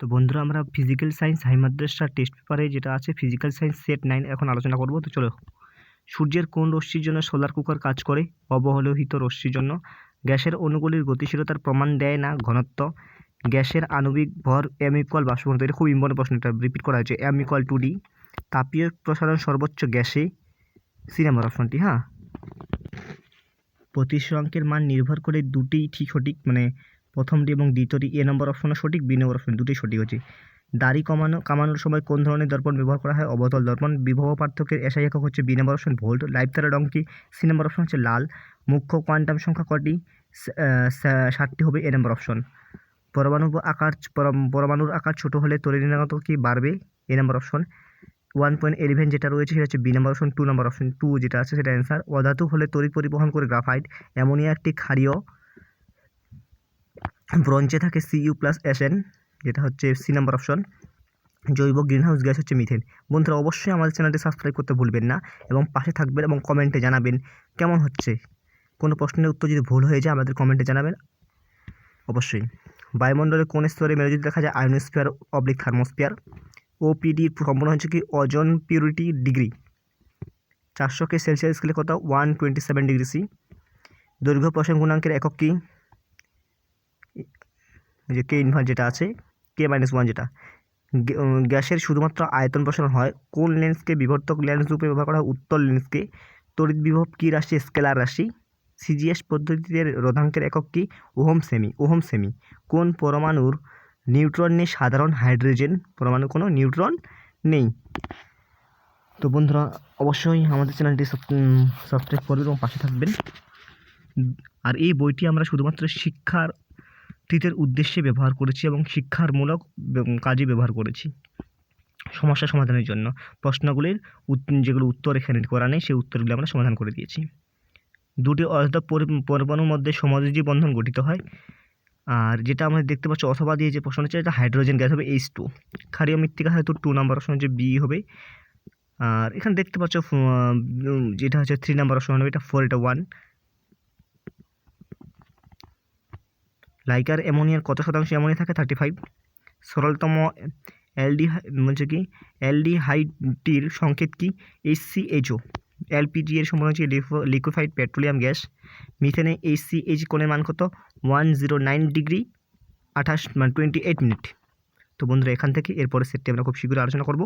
তো বন্ধুরা, আমরা physical science high Madrasah test পেপারে যেটা আছে ফিজিক্যাল সায়েন্স সেট নাইন এখন আলোচনা করব। তো চলো সূর্যের কোন রশ্মির জন্য সোলার কুকার কাজ করে? অবহেলিত রশ্মির জন্য। গ্যাসের অণুগুলির গতিশীলতার প্রমাণ দেয় না ঘনত্ব। গ্যাসের আণবিক ভর এম ইকুয়াল বাষ্পঘনত্ব। এটা খুব ইম্পর্টেন্ট প্রশ্ন, এটা রিপিট করা হয়েছে। এম ইকুয়াল টু ডি তাপীয় প্রসারণ সর্বোচ্চ গ্যাসে। সি নাম্বার অপশনটি হ্যাঁ? প্রতিসরাঙ্কের মান নির্ভর করে দুটি ঠিক সঠিক মানে প্রথমটি এবং দ্বিতীয়টি এ নম্বর অপশনও সঠিক, বি নম্বর অপশন দুটোই সঠিক হচ্ছে। দাড়ি কমানো, কামানোর সময় কোন ধরনের দর্পণ ব্যবহার করা হয়? অবতল দর্পণ বিভব পার্থক্যের এসআই একক হচ্ছে B number option, volt life তারের রং কি সি নম্বর অপশন হচ্ছে লাল, মুখ্য কোয়ান্টাম সংখ্যা কটি? ষাটটি হবে, এ নম্বর অপশন। পরমাণু আকার, পরম- পরমাণুর আকার ছোট হলে তরিণাগত কি বাড়বে? A number option. One point eleven যেটা রয়েছে সেটা হচ্ছে B number option, two number option, two যেটা আছে সেটা অ্যান্সার। অধাতু হলে তড়িৎ পরিবহন করে গ্রাফাইট, অ্যামোনিয়া একটি ক্ষারীয় ব্রঞ্জে থাকে সিইউ প্লাস এসএন যেটা হচ্ছে সি নাম্বার অপশন জৈব গ্রিনহাউস গ্যাস হচ্ছে মিথেন বন্ধুরা, অবশ্যই আমাদের চ্যানেলটি সাবস্ক্রাইব করতে ভুলবেন না এবং পাশে থাকবেন এবং কমেন্টে জানাবেন কেমন হচ্ছে। কোনো প্রশ্নের উত্তর যদি ভুল হয়ে যায়, আমাদের কমেন্টে জানাবেন। অবশ্যই। বায়ুমণ্ডলে কোন স্তরে মেরুযোগ দেখা যায়? আয়নোস্ফিয়ার অবলিক থার্মোস্ফিয়ার ওপিডি সম্পূর্ণ হচ্ছে কি? অজন পিউরিটি ডিগ্রি চারশোকে সেলসিয়াস স্কেলে কত one twenty seven degree C দৈর্ঘ্য প্রসারণ গুণাঙ্কের একক কি? যে কে ইনভার্স যেটা আছে কে মাইনাস ওয়ান যেটা গ্যাসের শুধুমাত্র আয়তন প্রসারণ হয়, কোন লেন্সকে বিবর্তক লেন্স রূপে ব্যবহার করা হয়, উত্তর লেন্সকে তড়িৎ বিভব কী রাশি? স্কেলার রাশি। সিজিএস পদ্ধতিতে রোধাঙ্কের একক কি? ওহম সেমি ওহম সেমি কোন পরমাণুর নিউট্রন নেই? সাধারণ হাইড্রোজেন পরমাণু কোনো নিউট্রন নেই। তো বন্ধুরা, অবশ্যই আমাদের চ্যানেলটি সাবস্ক্রাইব করবেন এবং পাশে থাকবেন। আর এই বইটি আমরা শুধুমাত্র শিক্ষার তীতের উদ্দেশ্যে ব্যবহার করেছি এবং শিক্ষারমূলক কাজে ব্যবহার করেছি। সমস্যা সমাধানের জন্য। প্রশ্নগুলির যেগুলো উত্তর এখানে করা নেই, সেই উত্তরগুলি আমরা সমাধান করে দিয়েছি। দুটি পরি- পরমাণুর মধ্যে সমাযোজী বন্ধন গঠিত হয়। আর যেটা আমরা দেখতে পাচ্ছি, অথবা দিয়ে যে প্রশ্ন হচ্ছে এটা হাইড্রোজেন গ্যাস হবে এইচ টু। ক্ষারীয় মৃত্তিকা হয়তো টু নাম্বার অপশন হচ্ছে বি হবে। আর এখানে দেখতে পাচ্ছ যেটা হচ্ছে থ্রি নাম্বার অপশন হবে, এটা ফোর, এটা ওয়ান। লাইকার অ্যামোনিয়ার কত শতাংশ অ্যামোনিয়া থাকে? থার্টি ফাইভ সরলতম এলডি বলছে কি? অ্যালডিহাইডটির সংকেত কি? এইচসিএইচও এলপিজি এর সম্পূর্ণ হচ্ছে লিকুইফাইড পেট্রোলিয়াম গ্যাস। মিথেনে এইচ সি এইচ কোণের মান কত? ওয়ান জিরো নাইন ডিগ্রি আঠাশ মানে টোয়েন্টি এইট মিনিট তো বন্ধুরা, এখান থেকে এরপরের সেটটি আমরা খুব শীঘ্রই আলোচনা করব।